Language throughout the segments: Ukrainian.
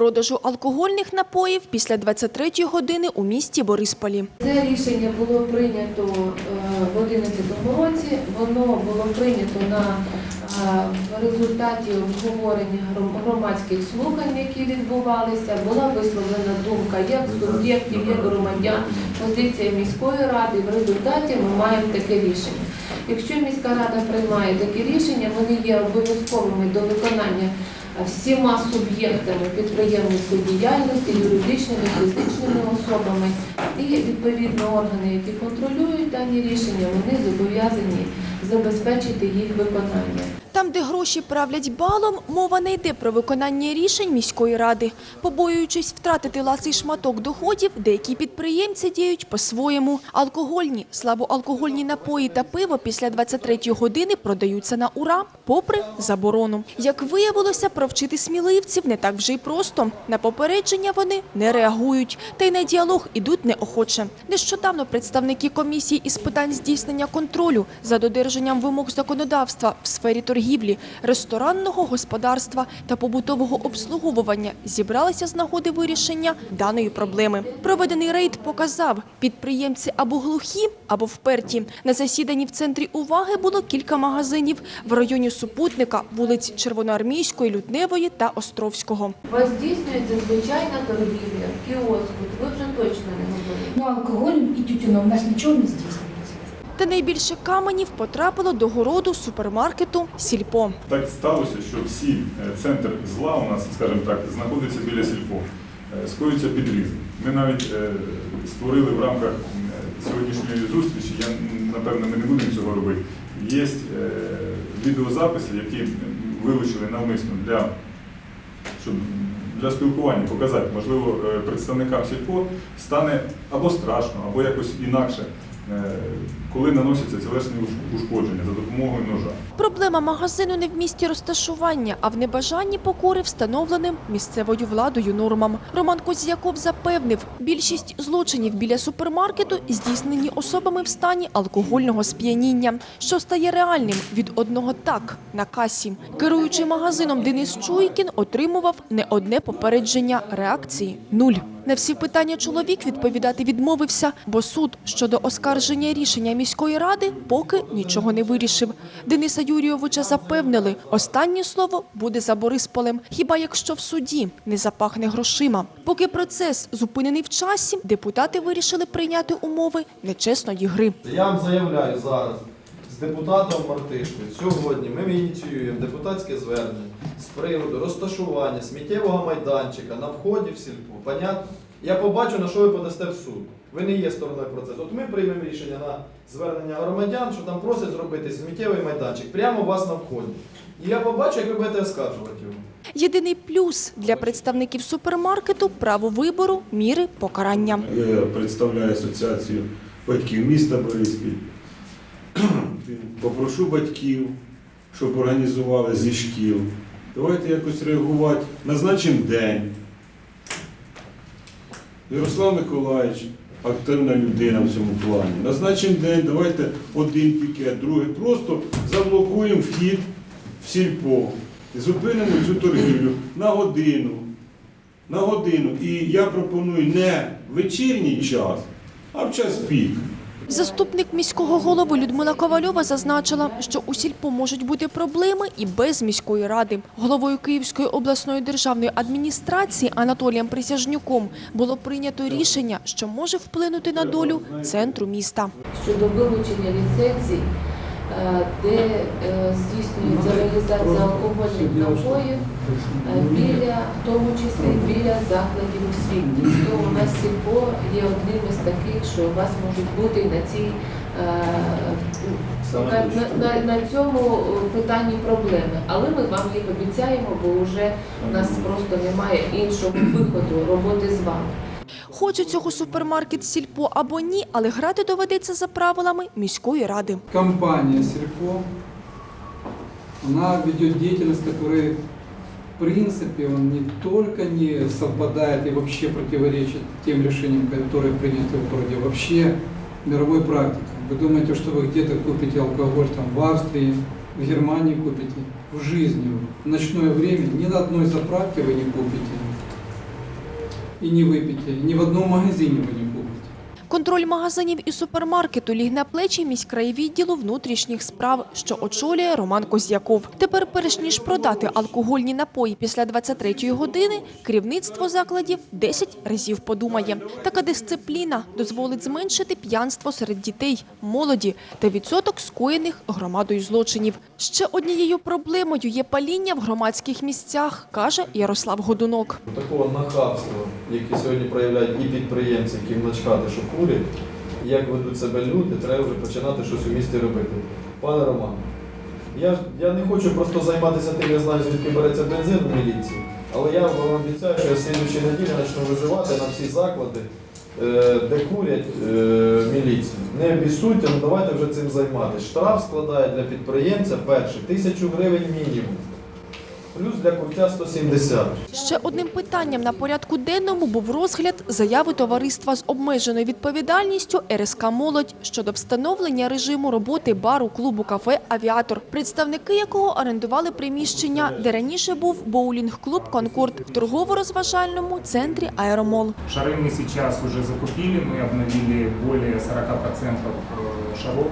продажу алкогольних напоїв після 23-ї години у місті Борисполі. Це рішення було прийнято е, в 2011 році. Воно було прийнято на е, результаті обговорення громадських слухань, які відбувалися. Була висловлена думка як суб'єктів, як громадян, позиція міської ради. В результаті ми маємо таке рішення. Якщо міська рада приймає такі рішення, вони є обов'язковими до виконання всіма суб'єктами підприємницької діяльності, юридичними, фізичними особами. І відповідно органи, які контролюють дані рішення, вони зобов'язані забезпечити їх виконання. Там, де гроші правлять балом, мова не йде про виконання рішень міської ради. Побоюючись втратити ласий шматок доходів, деякі підприємці діють по-своєму. Алкогольні, слабоалкогольні напої та пиво після 23-ї години продаються на ура, попри заборону. Як виявилося, провчити сміливців не так вже й просто. На попередження вони не реагують, та й на діалог ідуть неохоче. Нещодавно представники комісії із питань здійснення контролю за додержанням вимог законодавства в сфері торгівлі, ресторанного господарства та побутового обслуговування зібралися з нагоди вирішення даної проблеми. Проведений рейд показав, підприємці або глухі, або вперті. На засіданні в центрі уваги було кілька магазинів в районі супутника, вулиць Червоноармійської, Лютневої та Островського. Вас здійснюється звичайна торгівля кіоску, ви вже точно не говорите. Ну, алкоголь и тютюном у нас ничего не здійснюється. Та найбільше каменів потрапило до городу супермаркету Сільпо. Так сталося, що всі е, центр зла у нас, скажімо так, знаходиться біля сільпо. Е, Скоються підрізи. Ми навіть е, створили в рамках сьогоднішньої зустрічі, я напевно ми не будемо цього робити. Є відеозаписи, які вилучили навмисно для, щоб для спілкування показати, можливо, представникам сільпо стане або страшно, або якось інакше, коли наносяться тілесні уш- ушкодження за допомогою ножа. Проблема магазину не в місті розташування, а в небажанні покори встановленим місцевою владою нормам. Роман Козяков запевнив, більшість злочинів біля супермаркету здійснені особами в стані алкогольного сп'яніння, що стає реальним від одного так на касі. Керуючий магазином Денис Чуйкін отримував не одне попередження реакції нуль. На всі питання чоловік відповідати відмовився, бо суд щодо оскарження рішення міської ради поки нічого не вирішив. Дениса Юрійовича запевнили, останнє слово буде за Борисполем, хіба якщо в суді не запахне грошима. Поки процес зупинений в часі, депутати вирішили прийняти умови нечесної гри. Я вам заявляю зараз з депутатом Мартишкою. Сьогодні ми ініціюємо депутатське звернення з приводу розташування сміттєвого майданчика на вході в сільпо. Понятно? Я побачу, на що ви подасте в суд. Ви не є стороною процесу. От ми приймемо рішення на звернення громадян, що там просять зробити сміттєвий майданчик прямо у вас на вході. І я побачу, як ви будете оскаржувати його. Єдиний плюс для представників супермаркету право вибору міри покарання. Я представляю асоціацію батьків міста Бориспіль. Попрошу батьків, щоб організували зі шкіл. Давайте якось реагувати. Назначимо день. Ярослав Миколаївич, активна людина в цьому плані. Назначимо день, давайте один пікет, другий. Просто заблокуємо вхід в сільпо. і Зупинимо цю торгівлю на годину. На годину. І я пропоную не вечірній час, а в час пік. Заступник міського голови Людмила Ковальова зазначила, що у сільпо можуть бути проблеми і без міської ради. Головою Київської обласної державної адміністрації Анатолієм Присяжнюком було прийнято рішення, що може вплинути на долю центру міста. Щодо вилучення ліцензій, де е, здійснюється реалізація алкогольних напоїв е, біля, в тому числі біля закладів освіти. То у нас сільпо є одним із таких, що у вас можуть бути на цій е, на, на, на, на цьому питанні проблеми. Але ми вам їх обіцяємо, бо вже у нас просто немає іншого виходу роботи з вами. Хоче цього супермаркет сільпо або ні, але грати доведеться за правилами міської ради. компания Сельпо, она ведет деятельность, которая в принципе он не только не совпадает и вообще противоречит тем решениям, которые приняты в городе, а вообще мировой практике. Вы думаете, что вы где-то купите алкоголь там в Австрии, в Германии купите, в жизни, в ночное время, ни на одной заправке вы не купите и не выпьете. Ни в одном магазине вы не купите. Контроль магазинів і супермаркету ліг на плечі міськраєвідділу внутрішніх справ, що очолює Роман Козяков. Тепер, перш ніж продати алкогольні напої після 23-ї години, керівництво закладів 10 разів подумає. Така дисципліна дозволить зменшити п'янство серед дітей, молоді та відсоток скоєних громадою злочинів. Ще однією проблемою є паління в громадських місцях, каже Ярослав Годунок. Такого нахабства, яке сьогодні проявляють і підприємці, яким начхати, що курять, як ведуть себе люди, треба вже починати щось у місті робити. Пане Роман, я, я не хочу просто займатися тим, я знаю, звідки береться бензин в міліції, але я вам обіцяю, що я слідуючій неділі почну визивати на всі заклади, де курять е, міліцію. Не обісуйте, ну давайте вже цим займатися. Штраф складає для підприємця перший тисячу гривень мінімум Плюс для курця 170. Ще одним питанням на порядку денному був розгляд заяви товариства з обмеженою відповідальністю РСК Молодь щодо встановлення режиму роботи бару клубу кафе Авіатор, представники якого орендували приміщення, де раніше був боулінг-клуб Конкорд в торгово-розважальному центрі Аеромол. Шары мы сейчас уже закупили, мы обновили более 40% шаров.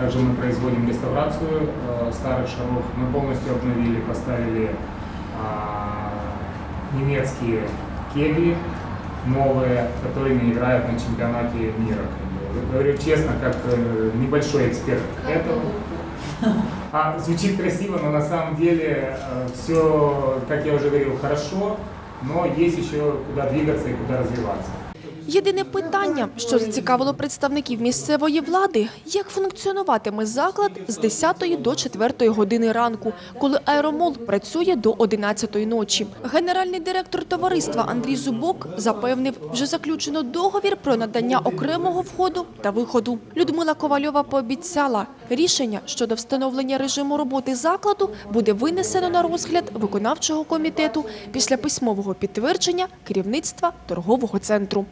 Также мы производим реставрацию э, старых шаров. Мы полностью обновили, поставили а, немецкие кегли новые, которые не играют на чемпионате мира. Говорю честно, как э, небольшой эксперт этого. А, звучит красиво, но на самом деле все, как я уже говорил, хорошо, но есть еще куда двигаться и куда развиваться. Єдине питання, що зацікавило представників місцевої влади, як функціонуватиме заклад з 10 до 4 години ранку, коли аеромол працює до 11 ночі. Генеральний директор товариства Андрій Зубок запевнив, вже заключено договір про надання окремого входу та виходу. Людмила Ковальова пообіцяла, рішення щодо встановлення режиму роботи закладу буде винесено на розгляд виконавчого комітету після письмового підтвердження керівництва торгового центру.